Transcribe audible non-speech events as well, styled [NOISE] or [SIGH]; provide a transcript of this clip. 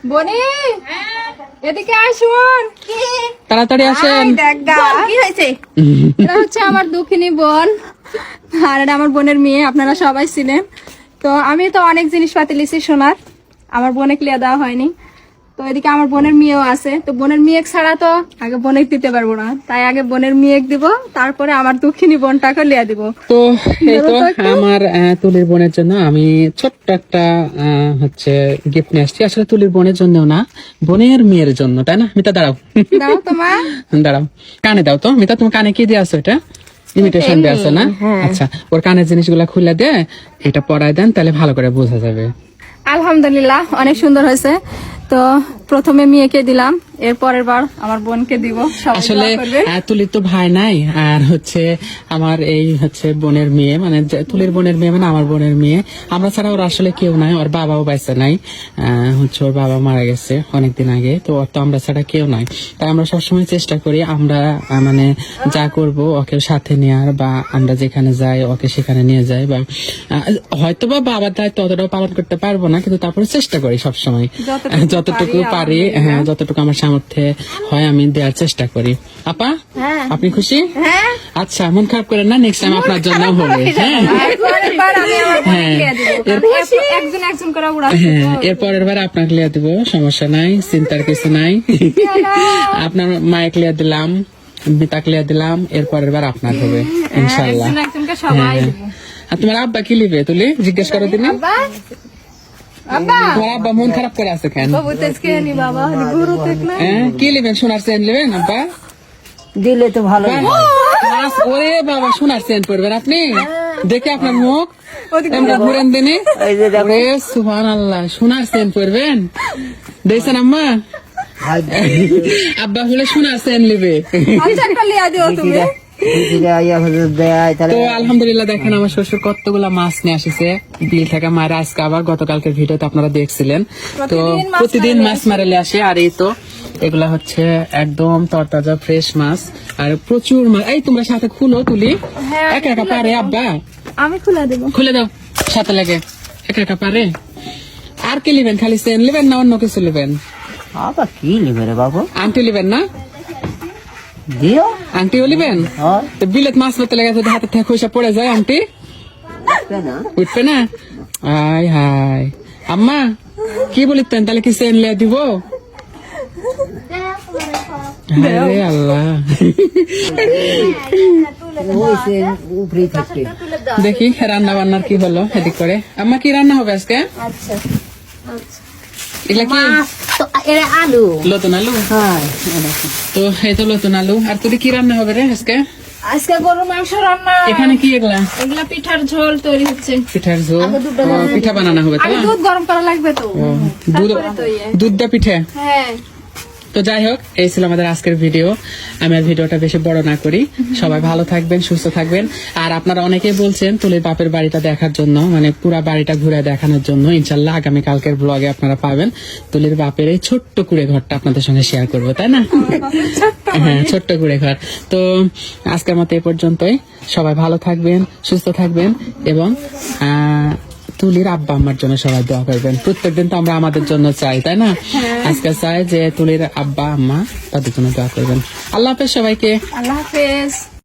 বনি এদিকে আসুন তাড়াতাড়ি আসেন। কি হয়েছে? এটা হচ্ছে আমার দুঃখিনী বোন। আর এটা আমার বোনের মেয়ে আপনারা সবাই ছিলেন তো আমি তো অনেক জিনিসপাতি লিছি সোনার। আমার বোনে ক্লিয়ার দেওয়া হয়নি। তো এদিকে আমার বোনের মেয়েও আছে। তো বোনের মেয়ে ছাড়া তো আগে বোনেক দিতে পারব না। তাই আগে বোনের মেয়েক দিব তারপরে আমার দুঃখিনী বোনটাকে লিয়া দিব। তো এই তো। আমার তুলির বোনের জন্য আমি ছোট্ট একটা হচ্ছে গিফট নিয়ে আসছি। আসলে তুলির বোনের জন্য না বোনের মেয়ের জন্য তাই না? মিতা দাঁড়াও। দাও তোমার। [LAUGHS] দাঁড়াও। কানে দাও তো। মিতা তুমি কানে কি দিয়ে আসো এটা ইমিটেশন দিয়ে আসো না? আচ্ছা ওর কানের জিনিসগুলা খুলে দিয়ে এটা পড়ায় দেন তাহলে ভালো করে বোঝা যাবে। আলহামদুলিল্লাহ অনেক সুন্দর হয়েছে। তো প্রথমে মেয়েকে দিলাম। এর পরের বার আমার বোনকে দিব আসলে তুলির তো ভাই নাই আর হচ্ছে আমার এই হচ্ছে বোনের মেয়ে মানে তুলির বোনের মেয়ে মানে আমার বোনের মেয়ে। আমরা ছাড়া ওর আসলে কেউ নাই ওর বাবাও বাইসে নাই হচ্ছে ওর বাবা মারা গেছে অনেকদিন আগে তো ওর তো আমরা ছাড়া কেউ নাই। তাই আমরা সবসময় চেষ্টা করি আমরা মানে যা করব ওকে সাথে নেওয়ার বা আমরা যেখানে যাই ওকে সেখানে নিয়ে যাই বা হয়তো বা বাবার দায়িত্ব অতটাও পালন করতে পারব না কিন্তু তারপরে চেষ্টা করি সবসময়। যতটুকু পারি হ্যাঁ যতটুকু আমার সামর্থ্যে হয় আমি দেওয়ার চেষ্টা করি। আপা হ্যাঁ। আপনি খুশি? হ্যাঁ। আচ্ছা মন খারাপ করেন না নেক্সট টাইম আপনার জন্য হবে হ্যাঁ বার হ্যাঁ। দিয়ে দিব। কারণ এরপর একজন একজন করে উড়াচ্ছে হ্যাঁ তো। এর পরের বার আপনাকে লিয়ে দিব সমস্যা নাই চিন্তার কিছু নাই। আপনার মায়ের লিয়ে দিলাম মিতাকে লিয়ে দিলাম এর পরের বার আপনার হবে ইনশাল্লাহ তোমার আব্বা কি লিবে তুলি? জিজ্ঞেস করো দিনে তোমার আব্বা মন খারাপ করে আছে কেন? বাবু দেখলে হ্যাঁ কি লিবেন সোনার চেন লিবেন আব্বা? দিলে তো ভালো ওরে বাবা সোনার চেন পরবেন আপনি? দেখে আপনার মুখ। ঘুরেন দিনে। ওরে সুহান আল্লাহ সোনার চেন পরবেন? দেখছেন আম্মা? আব্বা হলে সোনার চেন লিবে তো আলহামদুলিল্লাহ দেখেন আমার শ্বশুর কতগুলা মাছ নিয়ে আসিছে। বিল থেকে মারা আজকে আবার গতকালকের ভিডিওতে আপনারা দেখছিলেন। তো প্রতিদিন মাছ মারালে আসে আর এই তো এগুলা হচ্ছে একদম তরতাজা ফ্রেশ মাছ আর প্রচুর মাছ। এই তোমরা সাথে খুলো তুলি। হ্যাঁ, একা একা পারে আব্বা। আমি খুলে দেব। খুলে দাও সাথে লাগে। একা একা পারে। আর কি লিবেন? খালি সেন লিবেন না অন্য কিছু লিবেন? আবার কি নেবে রে বাবু? আন্টি লিবেন না? দিও আন্টিও লিবেন হয় তো বিলেত মাছ ধরতে লেগে যদি হাতে থেকে খুঁজে পড়ে যায় আন্টি উঠবে না হাই হাই আম্মা কি বলিতেন তাহলে কি সেন লিয়া দিব দেখি রান্না বান্নার কি হলো এদিক করে আম্মা কি রান্না হবে আজকে আচ্ছা এগুলা কি এরা আলু। লতুন আলু? হ্যাঁ। তো এই তো লতুন আলু। আর কি রান্না হবে রে আজকে? মাংস রান্না। এখানে কি এগুলা? এগুলা পিঠার ঝোল তৈরি হচ্ছে। পিঠার ঝোল? পিঠা বানানো হবে তো দুধ গরম করা লাগবে তো। দুধ তারপরে ইয়ে। দুধ দা পিঠে? হ্যাঁ। তো যাই হোক, এই ছিল আমাদের আজকের ভিডিও। আমি আর ভিডিওটা বেশি বড় না করি। সবাই ভালো থাকবেন, সুস্থ থাকবেন। আর আপনারা অনেকেই বলছেন তুলির বাপের বাড়িটা দেখার জন্য মানে পুরা বাড়িটা ঘুরে দেখানোর জন্য। ইনশাল্লাহ আগামী কালকের ব্লগে আপনারা পাবেন। তুলির বাপের এই ছোট্ট কুড়ে ঘরটা আপনাদের সঙ্গে শেয়ার করব, তাই না? হ্যাঁ ছোট্ট কুড়ে ঘর। তো আজকের মতো এই পর্যন্তই। সবাই ভালো থাকবেন, সুস্থ থাকবেন এবং তুলির আব্বা আম্মার জন্য সবাই দোয়া করবেন। প্রত্যেক দিন তো আমরা আমাদের জন্য চাই তাই না? আজকে চাই যে তুলির আব্বা আম্মা তাদের জন্য দোয়া করবেন। আল্লাহ হাফেজ সবাইকে। আল্লাহ হাফেজ।